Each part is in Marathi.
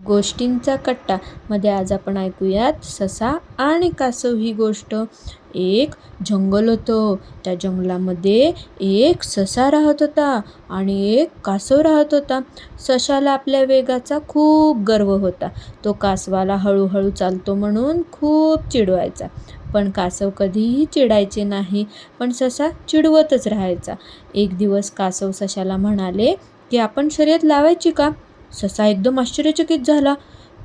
गोष्टींचा कट्टा. मध्ये आज आपण ऐकूयात ससा आणि कासव ही गोष्ट. एक जंगल होतं. त्या जंगलामध्ये एक ससा राहत होता आणि एक कासव राहत होता. सशाला आपल्या वेगाचा खूप गर्व होता. तो कासवाला हळूहळू चालतो म्हणून खूप चिडवायचा. पण कासव कधीही चिडायचे नाही. पण ससा चिडवतच राहायचा. एक दिवस कासव सशाला म्हणाले की आपण शर्यत लावायची का? ससा एकदम आश्चर्यचकित झाला.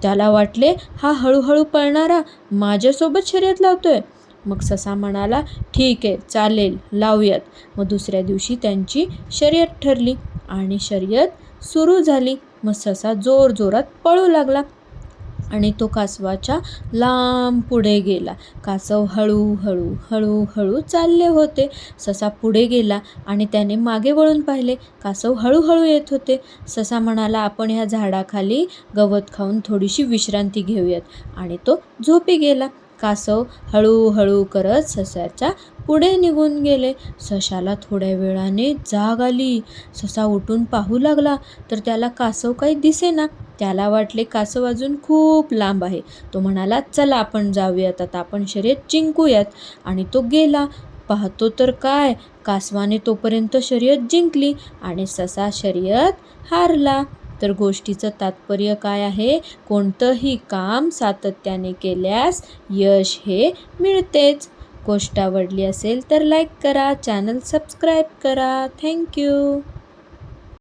त्याला वाटले हा हळूहळू पळणारा माझ्यासोबत शर्यत लावतोय. मग ससा म्हणाला ठीक आहे चालेल लावूयात. मग दुसऱ्या दिवशी त्यांची शर्यत ठरली आणि शर्यत सुरू झाली. मग ससा जोरजोरात पळू लागला. आणि तो कासवाच्या लांब पुढे गेला. कासव हळूहळू हळूहळू चालले होते. ससा पुढे गेला आणि त्याने मागे वळून पाहिले. कासव हळूहळू येत होते. ससा म्हणाला आपण ह्या झाडाखाली गवत खाऊन थोडीशी विश्रांती घेऊयात. आणि तो झोपी गेला. कासव हळूहळू करत ससाच्या पुढे निघून गेले. सशाला थोड्या वेळाने जाग आली. ससा उठून पाहू लागला तर त्याला कासव काही दिसेना. त्याला वाटले कासव अजून खूप लांब आहे. तो म्हणाला चला आपण जाऊयात. आता आपण शर्यत जिंकूयात. आणि तो गेला. पाहतो तर काय कासवाने तोपर्यंत शर्यत जिंकली आणि ससा शर्यत हारला. तर गोष्टीचं तात्पर्य काय आहे? कोणतंही काम सातत्याने केल्यास यश हे मिळतेच. गोष्ट आवडली असेल तर लाईक करा चॅनल सबस्क्राईब करा. थँक्यू